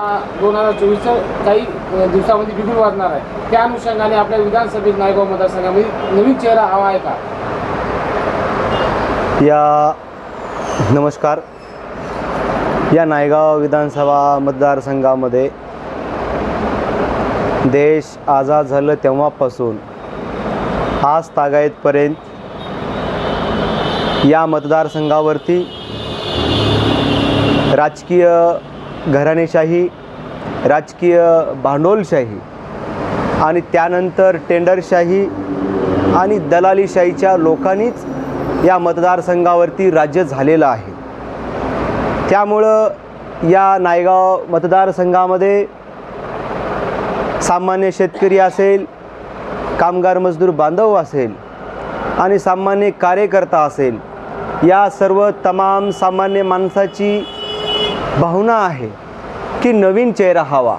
दोन हजार चोवीस काही दिवसामध्ये बिगुल वाजणार आहे. त्या अनुषंगाने आपल्या विधानसभेत नायगाव मतदारसंघामध्ये नवीन चेहरा हवा आहे का? या नमस्कार. या नायगाव विधानसभा मतदारसंघामध्ये देश आझाद झालं तेव्हापासून आज तागायतपर्यंत या मतदारसंघावरती राजकीय घराणेशाही राजकीय भांडवलशाही आणि त्यानंतर टेंडरशाही आणि दलालीशाहीच्या लोकांनीच या मतदारसंघावरती राज्य झालेलं आहे. त्यामुळं या नायगाव मतदारसंघामध्ये सामान्य शेतकरी असेल कामगार मजदूर बांधव असेल आणि सामान्य कार्यकर्ता असेल या सर्व तमाम सामान्य माणसाची भावना आहे की नवीन चेहरा हवा.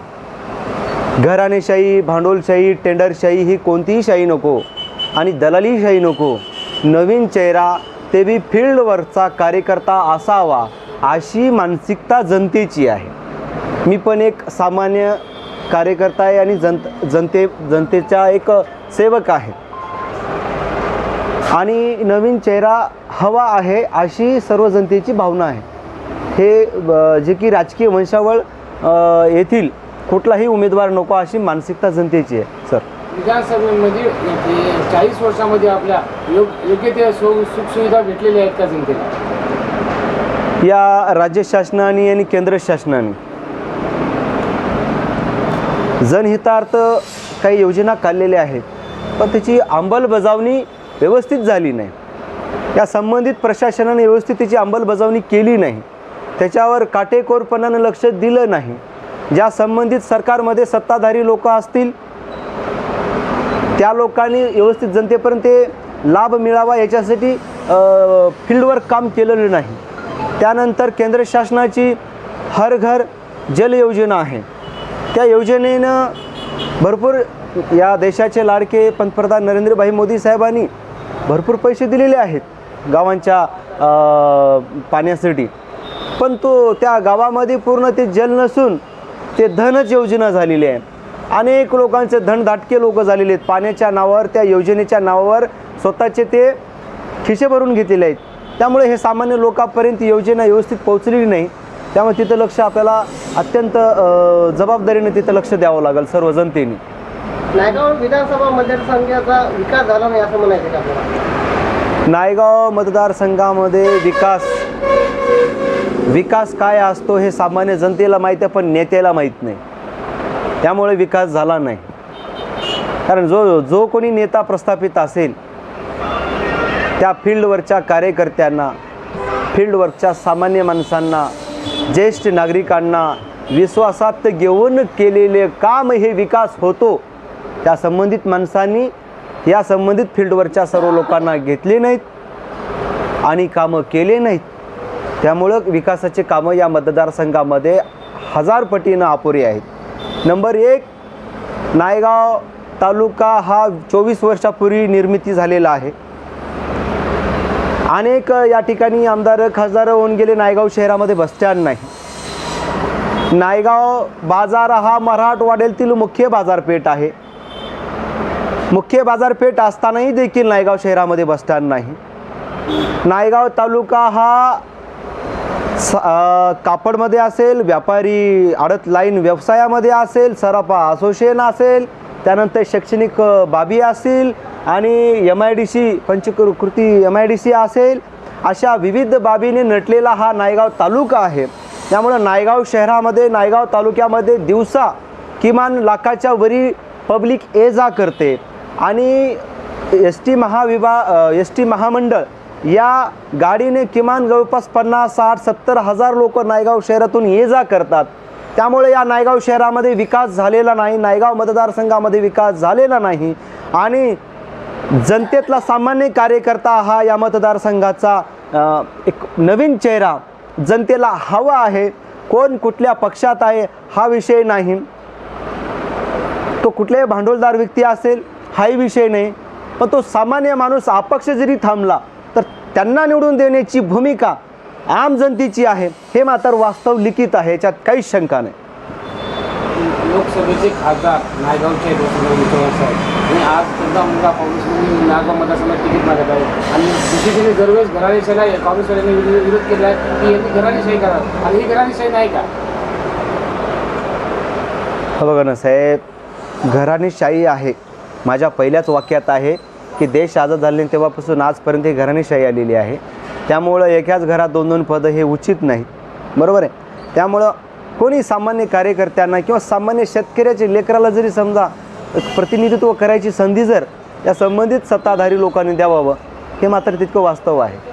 घराणेशाही भांडवलशाही टेंडरशाही ही कोणतीही शाही नको आणि दलालीशाही नको. नवीन चेहरा ते बी फील्डवरचा कार्यकर्ता असावा अशी मानसिकता जनतेची आहे. मी पण एक सामान्य कार्यकर्ता आहे आणि जनत जनते जनतेचा एक सेवक आहे. आणि नवीन चेहरा हवा आहे अशी सर्व जनतेची भावना आहे. हे जे की राजकीय वंशावळ येथील कुठलाही उमेदवार नको अशी मानसिकता जनतेची आहे सर. विधानसभेमध्ये चाळीस वर्षामध्ये आपल्या योग योग्य ते सो सुखसुविधा भेटलेल्या आहेत का जनतेला? या राज्य शासनाने आणि केंद्र शासनाने. जनहितार्थ काही योजना काढलेल्या आहेत पण त्याची अंमलबजावणी व्यवस्थित झाली नाही. या संबंधित प्रशासनाने व्यवस्थित त्याची अंमलबजावणी केली नाही. त्याच्यावर काटेकोरपणानं लक्ष दिलं नाही. ज्या संबंधित सरकारमध्ये सत्ताधारी लोक असतील त्या लोकांनी व्यवस्थित जनतेपर्यंत ते लाभ मिळावा याच्यासाठी फील्डवर काम केलेलं नाही. त्यानंतर केंद्र शासनाची हर घर जल योजना आहे. त्या योजनेनं भरपूर या देशाचे लाडके पंतप्रधान नरेंद्रभाई मोदी साहेबांनी भरपूर पैसे दिलेले आहेत गावांच्या पाण्यासाठी. पण तो त्या गावामध्ये पूर्ण ते जल नसून ते धनच योजना झालेली आहे. अनेक लोकांचे धनदाटके लोक झालेले आहेत. पाण्याच्या नावावर त्या योजनेच्या नावावर स्वतःचे ते खिसे भरून घेतलेले आहेत. त्यामुळे हे सामान्य लोकांपर्यंत योजना व्यवस्थित पोहोचलेली नाही. त्यामुळे तिथं लक्ष आपल्याला अत्यंत जबाबदारीने तिथं लक्ष द्यावं लागेल सर्व जनतेने नायगाव विधानसभा मतदारसंघाचा विकास झाला नाही असं म्हणायचं का नायगाव मतदारसंघामध्ये विकास विकास काय असतो हे सामान्य जनतेला माहीत आहे पण नेत्याला माहीत नाही. त्यामुळे विकास झाला नाही. कारण जो जो कोणी नेता प्रस्थापित असेल त्या फील्डवरच्या कार्यकर्त्यांना फील्डवरच्या सामान्य माणसांना ज्येष्ठ नागरिकांना विश्वासात घेऊन केलेले काम हे विकास होतो त्या संबंधित माणसांनी या संबंधित फील्डवरच्या सर्व लोकांना घेतले नाहीत आणि कामं केले नाहीत. त्यामुळं विकासाचे कामं या मतदारसंघामध्ये हजार पटीनं अपुरी आहेत. नंबर एक नायगाव तालुका हा चोवीस वर्षापूर्वी निर्मिती झालेला आहे. अनेक या ठिकाणी आमदार खासदार होऊन गेले नायगाव शहरामध्ये बसस्टँड नाही. नायगाव बाजार हा मराठवाड्यातील मुख्य बाजारपेठ आहे. मुख्य बाजारपेठ असतानाही देखील नायगाव शहरामध्ये बसस्टँड नाही. नायगाव तालुका हा सा कापडमध्ये असेल व्यापारी आडत लाईन व्यवसायामध्ये असेल सराफा असोसिएशन असेल त्यानंतर शैक्षणिक बाबी असतील आणि एम आय डी सी पंचकृती एम आय डी सी असेल अशा विविध बाबीने नटलेला हा नायगाव तालुका आहे. त्यामुळं नायगाव शहरामध्ये नायगाव तालुक्यामध्ये दिवसा किमान लाखाच्या वरी पब्लिक ये जा करते. आणि एस टी महाविभा एस टी महामंडळ या गाडीने किमान जवळपास पन्नास साठ सत्तर हजार लोक नायगाव शहरातून ये जा करतात. त्यामुळे या नायगाव शहरामध्ये विकास झालेला नाही नायगाव मतदारसंघामध्ये विकास झालेला नाही आणि जनतेतला सामान्य कार्यकर्ता हा या मतदारसंघाचा एक नवीन चेहरा जनतेला हवा आहे कोण कुठल्या पक्षात आहे हा विषय नाही. तो कुठल्याही भांडवलदार व्यक्ती असेल हाही विषय नाही. पण तो सामान्य माणूस अपक्ष जरी थांबला त्यांना निवडून देण्याची भूमिका आम जनतेची आहे. हे मात्र वास्तव लिखित आहे. याच्यात काहीच शंका नाही. लोकसभेचे खासदार नायगावचे आणि आज त्यांचा मुलगा काँग्रेसमध्ये नायगाव मतदारसंघात तिकीट मागत आहे. आणि दुसरीकडे दरवेळेस घराणेशाहीला काँग्रेसवाल्यांनी विरोध विरोध केला आहे. की यांनी घराणेशाही करा आणि ही घराणेशाही नाही का? हे बघा ना साहेब घराणेशाही आहे. माझ्या पहिल्याच वाक्यात आहे की देश आझाद झाले तेव्हापासून आजपर्यंत ही घराणीशाही आलेली आहे. त्यामुळं एकाच घरात दोन दोन पदं हे उचित नाही. बरोबर आहे? त्यामुळं कोणी सामान्य कार्यकर्त्यांना किंवा सामान्य शेतकऱ्याच्या लेकराला जरी समजा प्रतिनिधित्व करायची संधी जर या संबंधित सत्ताधारी लोकांनी द्यावावं हे मात्र तितकं वास्तव आहे.